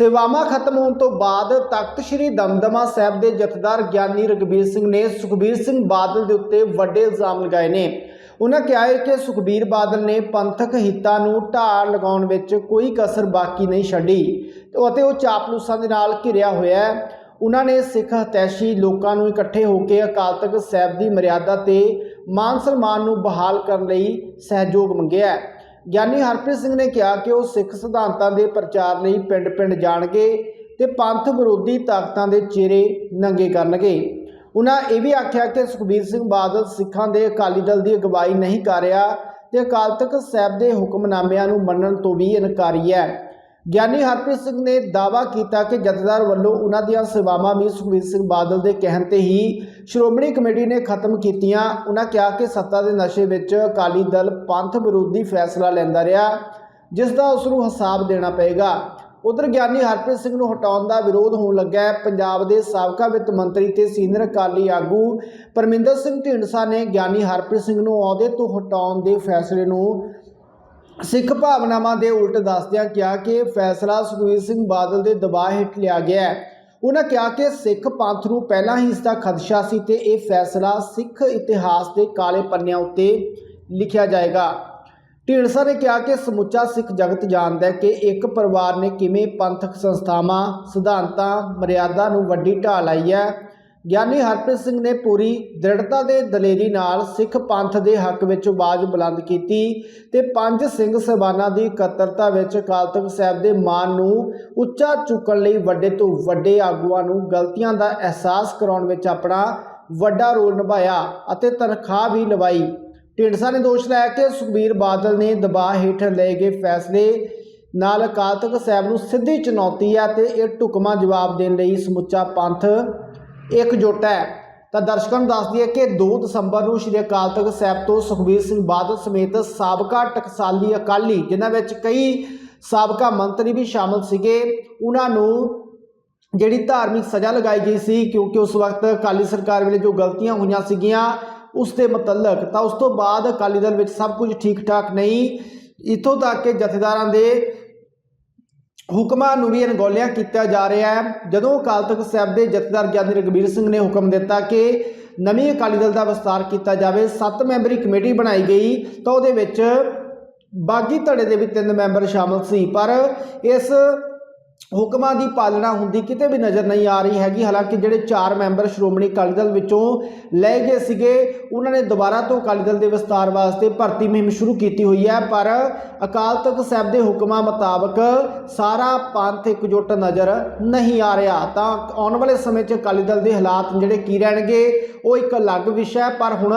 ਸੇਵਾਵਾਂ ਖਤਮ ਹੋਣ ਤੋਂ ਬਾਅਦ ਤਖਤ ਸ੍ਰੀ ਦਮਦਮਾ ਸਾਹਿਬ ਦੇ ਜਥੇਦਾਰ ਗਿਆਨੀ ਰਗਵੀਰ ਸਿੰਘ ਨੇ ਸੁਖਬੀਰ ਸਿੰਘ ਬਾਦਲ ਦੇ ਉੱਤੇ ਵੱਡੇ ਇਲਜ਼ਾਮ ਲਗਾਏ ਨੇ। ਉਹਨਾਂ ਕਿਹਾ ਹੈ ਕਿ ਸੁਖਬੀਰ ਬਾਦਲ ਨੇ ਪੰਥਕ ਹਿੱਤਾਂ ਨੂੰ ਢਾਹ ਲਗਾਉਣ ਵਿੱਚ ਕੋਈ ਕਸਰ ਬਾਕੀ ਨਹੀਂ ਛੱਡੀ ਅਤੇ ਉਹ ਚਾਪਲੂਸਾਂ ਦੇ ਨਾਲ ਘਿਰਿਆ ਹੋਇਆ ਹੈ। ਉਹਨਾਂ ਨੇ ਸਿੱਖ ਹਤੈਸ਼ੀ ਲੋਕਾਂ ਨੂੰ ਇਕੱਠੇ ਹੋ ਕੇ ਅਕਾਲ ਤਖਤ ਸਾਹਿਬ ਦੀ ਮਰਿਆਦਾ ਤੇ ਮਾਨ ਸਨਮਾਨ ਨੂੰ ਬਹਾਲ ਕਰਨ ਲਈ ਸਹਿਯੋਗ ਮੰਗਿਆ ਹੈ। ਗਿਆਨੀ ਹਰਪ੍ਰੀਤ ਸਿੰਘ ਨੇ ਕਿਹਾ ਕਿ ਉਹ ਸਿੱਖ ਸਿਧਾਂਤਾਂ ਦੇ ਪ੍ਰਚਾਰ ਲਈ ਪਿੰਡ-ਪਿੰਡ ਜਾਣਗੇ ਤੇ ਪੰਥ ਵਿਰੋਧੀ ਤਾਕਤਾਂ ਦੇ ਚਿਹਰੇ ਨੰਗੇ ਕਰਨਗੇ। ਉਹਨਾਂ ਇਹ ਵੀ ਆਖਿਆ ਕਿ ਸੁਖਬੀਰ ਸਿੰਘ ਬਾਦਲ ਸਿੱਖਾਂ ਦੇ ਅਕਾਲੀ ਦਲ ਦੀ ਅਗਵਾਈ ਨਹੀਂ ਕਰ ਰਿਹਾ ਤੇ ਅਕਾਲ ਤਖਤ ਸਾਹਿਬ ਦੇ ਹੁਕਮਨਾਮਿਆਂ ਨੂੰ ਮੰਨਣ ਤੋਂ ਵੀ ਇਨਕਾਰੀ ਹੈ। ਗਿਆਨੀ ਹਰਪ੍ਰੀਤ ਸਿੰਘ ਨੇ ਦਾਅਵਾ ਕੀਤਾ ਕਿ ਜਥੇਦਾਰ ਵੱਲੋਂ ਉਹਨਾਂ ਦੀਆਂ ਸੇਵਾਵਾਂ ਵੀ ਸੁਖਬੀਰ ਸਿੰਘ ਬਾਦਲ ਦੇ ਕਹਿਣ ਤੇ ਹੀ ਸ਼੍ਰੋਮਣੀ ਕਮੇਟੀ ਨੇ ਖਤਮ ਕੀਤੀਆਂ। ਉਹਨਾਂ ਕਿਹਾ ਕਿ ਸੱਤਾ ਦੇ ਨਸ਼ੇ ਵਿੱਚ ਅਕਾਲੀ ਦਲ ਪੰਥ ਵਿਰੋਧੀ ਫੈਸਲਾ ਲੈਂਦਾ ਰਿਹਾ, ਜਿਸ ਦਾ ਉਸ ਨੂੰ ਹਿਸਾਬ ਦੇਣਾ ਪਏਗਾ। ਉਧਰ ਗਿਆਨੀ ਹਰਪ੍ਰੀਤ ਸਿੰਘ ਨੂੰ ਹਟਾਉਣ ਦਾ ਵਿਰੋਧ ਹੋਣ ਲੱਗਾ ਹੈ। ਪੰਜਾਬ ਦੇ ਸਾਬਕਾ ਵਿੱਤ ਮੰਤਰੀ ਤੇ ਸੀਨੀਅਰ ਅਕਾਲੀ ਆਗੂ ਪਰਮਿੰਦਰ ਸਿੰਘ ਢੀਂਡਸਾ ਨੇ ਗਿਆਨੀ ਹਰਪ੍ਰੀਤ ਸਿੰਘ ਨੂੰ ਅਹੁਦੇ ਤੋਂ ਹਟਾਉਣ ਦੇ ਫੈਸਲੇ ਨੂੰ ਸਿੱਖ ਭਾਵਨਾਵਾਂ ਦੇ ਉਲਟ ਦੱਸਦਿਆਂ ਕਿਹਾ ਕਿ ਫੈਸਲਾ ਸੁਖਬੀਰ ਸਿੰਘ ਬਾਦਲ ਦੇ ਦਬਾਅ ਹੇਠ ਲਿਆ ਗਿਆ ਹੈ। ਉਹਨਾਂ ਕਿਹਾ ਕਿ ਸਿੱਖ ਪੰਥ ਨੂੰ ਪਹਿਲਾਂ ਹੀ ਇਸ ਦਾ ਖਦਸ਼ਾ ਸੀ ਤੇ ਇਹ ਫੈਸਲਾ ਸਿੱਖ ਇਤਿਹਾਸ ਦੇ ਕਾਲੇ ਪੰਨਿਆਂ ਉੱਤੇ ਲਿਖਿਆ ਜਾਏਗਾ। ਢੀਂਡਸਾ ਨੇ ਕਿਹਾ ਕਿ ਸਮੁੱਚਾ ਸਿੱਖ ਜਗਤ ਜਾਣਦਾ ਹੈ ਕਿ ਇੱਕ ਪਰਿਵਾਰ ਨੇ ਕਿਵੇਂ ਪੰਥਕ ਸੰਸਥਾਵਾਂ, ਸਿਧਾਂਤਾਂ, ਮਰਿਆਦਾ ਨੂੰ ਵੱਡੀ ਢਾਹ ਲਾਈ ਹੈ। ਗਿਆਨੀ ਹਰਪ੍ਰੀਤ ਸਿੰਘ ਨੇ ਪੂਰੀ ਦ੍ਰਿੜਤਾ ਦੇ ਦਲੇਰੀ ਨਾਲ ਸਿੱਖ ਪੰਥ ਦੇ ਹੱਕ ਵਿੱਚ ਆਵਾਜ਼ ਬੁਲੰਦ ਕੀਤੀ ਤੇ ਪੰਜ ਸਿੰਘ ਸਹਿਬਾਨਾਂ ਦੀ ਇਕੱਤਰਤਾ ਵਿੱਚ ਅਕਾਲ ਤਖਤ ਸਾਹਿਬ ਦੇ ਮਾਨ ਨੂੰ ਉੱਚਾ ਚੁੱਕਣ ਲਈ ਵੱਡੇ ਤੋਂ ਵੱਡੇ ਆਗੂਆਂ ਨੂੰ ਗਲਤੀਆਂ ਦਾ ਅਹਿਸਾਸ ਕਰਾਉਣ ਵਿੱਚ ਆਪਣਾ ਵੱਡਾ ਰੋਲ ਨਿਭਾਇਆ ਅਤੇ ਤਨਖਾਹ ਵੀ ਲਵਾਈ। ਢੀਂਡਸਾ ਨੇ ਦੋਸ਼ ਲਾਇਆ ਕਿ ਸੁਖਬੀਰ ਬਾਦਲ ਨੇ ਦਬਾਅ ਹੇਠ ਲਏ ਗਏ ਫੈਸਲੇ ਨਾਲ ਅਕਾਲ ਤਖਤ ਸਾਹਿਬ ਨੂੰ ਸਿੱਧੀ ਚੁਣੌਤੀ ਹੈ ਤੇ ਇਹ ਢੁਕਵਾਂ ਜਵਾਬ ਦੇਣ ਲਈ ਸਮੁੱਚਾ ਪੰਥ ਇਕਜੁੱਟ ਹੈ। ਤਾਂ ਦਰਸ਼ਕਾਂ ਨੂੰ ਦੱਸ ਦਈਏ ਕਿ 2 ਦਸੰਬਰ ਨੂੰ ਸ਼੍ਰੀ ਅਕਾਲ ਤਖਤ ਸਾਹਿਬ ਤੋਂ ਸੁਖਬੀਰ ਸਿੰਘ ਬਾਦਲ ਸਮੇਤ ਸਾਬਕਾ ਟਕਸਾਲੀ ਅਕਾਲੀ, ਜਿਨ੍ਹਾਂ ਵਿੱਚ ਕਈ ਸਾਬਕਾ ਮੰਤਰੀ ਵੀ ਸ਼ਾਮਲ ਸੀਗੇ, ਉਹਨਾਂ ਨੂੰ ਜਿਹੜੀ ਧਾਰਮਿਕ ਸਜ਼ਾ ਲਗਾਈ ਗਈ ਸੀ, ਕਿਉਂਕਿ ਉਸ ਵਕਤ ਅਕਾਲੀ ਸਰਕਾਰ ਵੇਲੇ ਜੋ ਗਲਤੀਆਂ ਹੋਈਆਂ ਸੀਗੀਆਂ, ਉਸ ਦੇ ਮੁਤਲਕ, ਤਾਂ ਉਸ ਤੋਂ ਬਾਅਦ ਅਕਾਲੀ ਦਲ ਵਿੱਚ ਸਭ ਕੁਝ ਠੀਕ ਠਾਕ ਨਹੀਂ। ਇਥੋਂ ਤੱਕ ਕਿ ਜਥੇਦਾਰਾਂ ਦੇ ਹੁਕਮਾਂ ਨੂੰ ਵੀ ਅਣਗੌਲਿਆ ਕੀਤਾ ਜਾ ਰਿਹਾ ਹੈ। ਜਦੋਂ ਅਕਾਲ ਤਖਤ ਸਾਹਿਬ ਦੇ ਜਥੇਦਾਰ ਗਿਆਨੀ ਰਗਬੀਰ ਸਿੰਘ ਨੇ ਹੁਕਮ ਦਿੱਤਾ ਕਿ ਨਵੀਂ ਅਕਾਲੀ ਦਲ ਦਾ ਵਿਸਤਾਰ ਕੀਤਾ ਜਾਵੇ 7 ਮੈਂਬਰੀ ਕਮੇਟੀ ਬਣਾਈ ਗਈ, ਤਾਂ ਉਹਦੇ ਵਿੱਚ ਬਾਗੀ ਧੜੇ ਦੇ ਵੀ ਤਿੰਨ ਮੈਂਬਰ ਸ਼ਾਮਲ ਸੀ। ਪਰ ਇਸ ਹੁਕਮਾਂ ਦੀ ਪਾਲਣਾ ਹੁੰਦੀ ਕਿਤੇ ਵੀ ਨਜ਼ਰ ਨਹੀਂ ਆ ਰਹੀ ਹੈਗੀ। ਹਾਲਾਂਕਿ ਜਿਹੜੇ ਚਾਰ ਮੈਂਬਰ ਸ਼੍ਰੋਮਣੀ ਅਕਾਲੀ ਦਲ ਵਿੱਚੋਂ ਲਏ ਗਏ ਸੀਗੇ, ਉਹਨਾਂ ਨੇ ਦੁਬਾਰਾ ਤੋਂ ਅਕਾਲੀ ਦਲ ਦੇ ਵਿਸਤਾਰ ਵਾਸਤੇ ਭਰਤੀ ਮੁਹਿੰਮ ਸ਼ੁਰੂ ਕੀਤੀ ਹੋਈ ਹੈ, ਪਰ ਅਕਾਲ ਤਖਤ ਸਾਹਿਬ ਦੇ ਹੁਕਮਾਂ ਮੁਤਾਬਕ ਸਾਰਾ ਪੰਥ ਇਕਜੁੱਟ ਨਜ਼ਰ ਨਹੀਂ ਆ ਰਿਹਾ। ਤਾਂ ਆਉਣ ਵਾਲੇ ਸਮੇਂ 'ਚ ਅਕਾਲੀ ਦਲ ਦੇ ਹਾਲਾਤ ਜਿਹੜੇ ਕੀ ਰਹਿਣਗੇ, ਉਹ ਇੱਕ ਅਲੱਗ ਵਿਸ਼ਾ ਹੈ, ਪਰ ਹੁਣ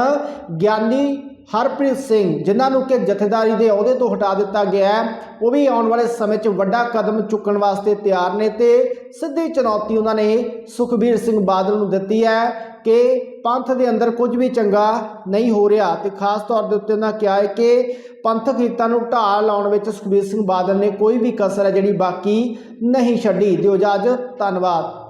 ਗਿਆਨੀ ਹਰਪ੍ਰੀਤ ਸਿੰਘ, ਜਿਨ੍ਹਾਂ ਨੂੰ ਕਿ ਜਥੇਦਾਰੀ ਦੇ ਅਹੁਦੇ ਤੋਂ ਹਟਾ ਦਿੱਤਾ ਗਿਆ ਹੈ, ਉਹ ਵੀ ਆਉਣ ਵਾਲੇ ਸਮੇਂ 'ਚ ਵੱਡਾ ਕਦਮ ਚੁੱਕਣ ਵਾਸਤੇ ਤਿਆਰ ਨੇ ਤੇ ਸਿੱਧੀ ਚੁਣੌਤੀ ਉਹਨਾਂ ਨੇ ਸੁਖਬੀਰ ਸਿੰਘ ਬਾਦਲ ਨੂੰ ਦਿੱਤੀ ਹੈ ਕਿ ਪੰਥ ਦੇ ਅੰਦਰ ਕੁਝ ਵੀ ਚੰਗਾ ਨਹੀਂ ਹੋ ਰਿਹਾ ਤੇ ਖਾਸ ਤੌਰ ਦੇ ਉੱਤੇ ਉਹਨਾਂ ਕਿਹਾ ਹੈ ਕਿ ਪੰਥਕ ਹਿੱਤਾਂ ਨੂੰ ਢਾਹ ਲਾਉਣ ਵਿੱਚ ਸੁਖਬੀਰ ਸਿੰਘ ਬਾਦਲ ਨੇ ਕੋਈ ਵੀ ਕਸਰ ਹੈ ਜਿਹੜੀ ਬਾਕੀ ਨਹੀਂ ਛੱਡੀ। ਦਿਓ ਇਜਾਜ਼ਤ, ਧੰਨਵਾਦ।